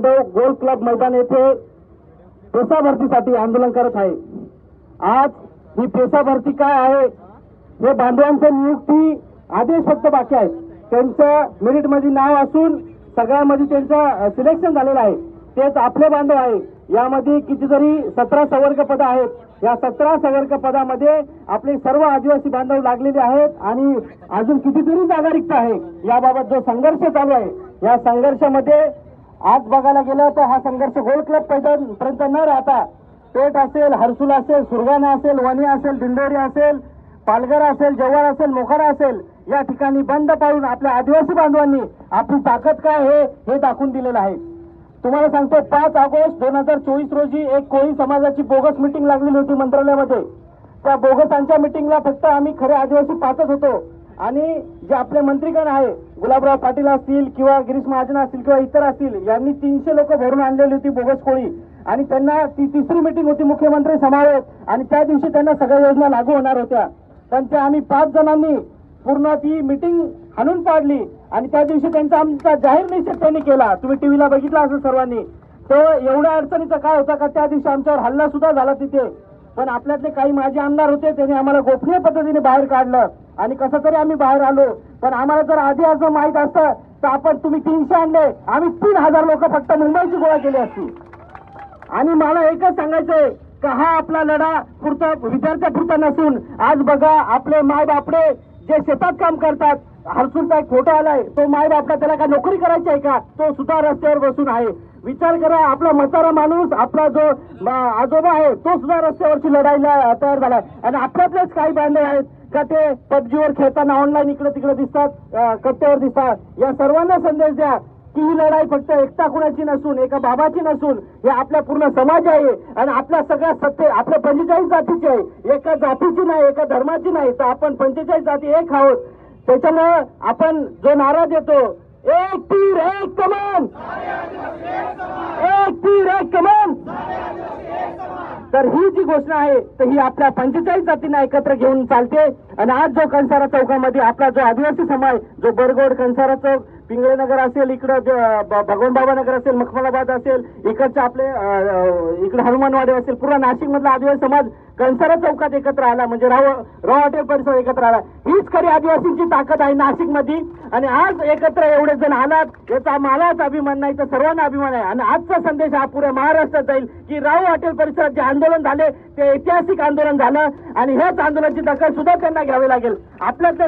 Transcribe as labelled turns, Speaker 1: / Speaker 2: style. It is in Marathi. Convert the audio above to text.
Speaker 1: बांधव गोल क्लब मैदान येथे पेसा भरतीसाठी आंदोलन करत आहे. आज ही पेसा भरती काय आहे हे बांधवांचं नियुक्ती आदेश फक्त बाकी आहेत. त्यांचं मेरिटमध्ये नाव असून सगळ्यामध्ये त्यांचं सिलेक्शन झालेलं आहे. तेच आपले बांधव आहे. यामध्ये कितीतरी सतरा सवर्ग पदं आहेत. या सतरा सवर्ग पदामध्ये आपले सर्व आदिवासी बांधव लागलेले आहेत आणि अजून कितीतरी जागा रिक्त आहे. याबाबत जो संघर्ष चालू आहे या संघर्षामध्ये आज बघायला गेलं तर हा संघर्ष गोल क्लब पर्यंत न राहता पेठ असेल हर्सुल असेल सुरगाणा असेल वणी असेल दिंडोरी असेल पालघर असेल जव्हार असेल मोखाडा असेल या ठिकाणी बंद पाळून आपल्या आदिवासी बांधवांनी आपली ताकद काय आहे हे दाखवून दिलेलं आहे. तुम्हाला सांगतो पाच ऑगस्ट दोन हजार चोवीस रोजी एक कोळी समाजाची बोगस मिटिंग लागलेली होती मंत्रालयामध्ये. त्या बोगसांच्या मिटिंगला फक्त आम्ही खरे आदिवासी पाचच होतो. आणि जे आपले मंत्रीगण आहे गुलाबराव पाटील असतील किंवा गिरीश महाजन असतील किंवा इतर असतील यांनी तीनशे लोक भरून आणलेली होती बोगस कोळी. आणि त्यांना ती तिसरी मिटिंग होती मुख्यमंत्री समावेत. आणि त्या दिवशी त्यांना सगळ्या योजना लागू होणार होत्या. पण त्या आम्ही पाच जणांनी पूर्ण ती मिटिंग हाणून पाडली. आणि त्या दिवशी त्यांचा आमचा जाहीर निषेध त्यांनी केला. तुम्ही टीव्हीला बघितला असेल सर्वांनी. तर एवढ्या अडचणीचा काय होता का? त्या दिवशी आमच्यावर हल्ला सुद्धा झाला तिथे. पण आपल्यातले काही माजी आमदार होते त्यांनी आम्हाला गोपनीय पद्धतीने बाहेर काढलं. आणि कसं तरी आम्ही बाहेर आलो. पण आम्हाला जर आधी असं माहीत असतं तर आपण तुम्ही तीनशे आणले. आम्ही तीन हजार लोक फक्त मुंबईची गोळा केली असती. आणि मला एकच सांगायचंय का हा आपला लढा पुरता विद्यार्थ्या पुरता नसून आज बघा आपले माय बापडे जे शेतात काम करतात हरसूलचा एक फोटो आलाय तो माय बापडा त्याला काय नोकरी करायची आहे का? तो सुद्धा रस्त्यावर बसून आहे. विचार करा आपला म्हातारा माणूस आपला जो आजोबा आहे तो सुद्धा रस्त्यावरची लढाईला तयार झालाय. आणि आपल्यातलेच काही बांधव आहेत का ते पबजीवर खेळताना ऑनलाईन इकडे तिकडे दिसतात कट्ट्यावर दिसतात. या सर्वांना संदेश द्या की ही लढाई फक्त एकटा कुणाची नसून एका बाबाची नसून हे आपल्या पूर्ण समाज आहे. आणि आपल्या सगळ्या सत्ते आपल्या पंचेचाळीस जातीची आहे. एका जातीची नाही एका धर्माची नाही. तर आपण पंचेचाळीस जाती एक आहोत. त्याच्यामुळं आपण जो नारा देतो एक तीर एक कमान। एक तीर एक कमान। तर ही जी घोषणा आहे तर ही आपल्या पंचेचाळीस जातींना एकत्र घेऊन चालते. आणि आज जो कंसारा चौकामध्ये आपला जो आदिवासी समाज जो बरगोड कंसारा चौक पिंगळे नगर असेल इकडं भगवानबाबा भगवान बाबा नगर असेल मखमलाबाद असेल इकडचे आपले इकडे हनुमानवाडी असेल पूर्ण नाशिक मधला आदिवासी समाज कंसारा चौकात एकत्र आला म्हणजे राव राव हॉटेल परिसर एकत्र आला. हीच खरी आदिवासींची ताकद आहे नाशिकमध्ये आणि आज एकत्र एवढे जण आलात याचा मलाच अभिमान नाही तर सर्वांना अभिमान आहे. आणि आजचा संदेश हा पुऱ्या महाराष्ट्रात जाईल की राव हॉटेल परिसरात जे आंदोलन झाले ते ऐतिहासिक आंदोलन झालं. आणि हेच आंदोलनाची दखल सुद्धा त्यांना घ्यावी लागेल. आपल्यातल्या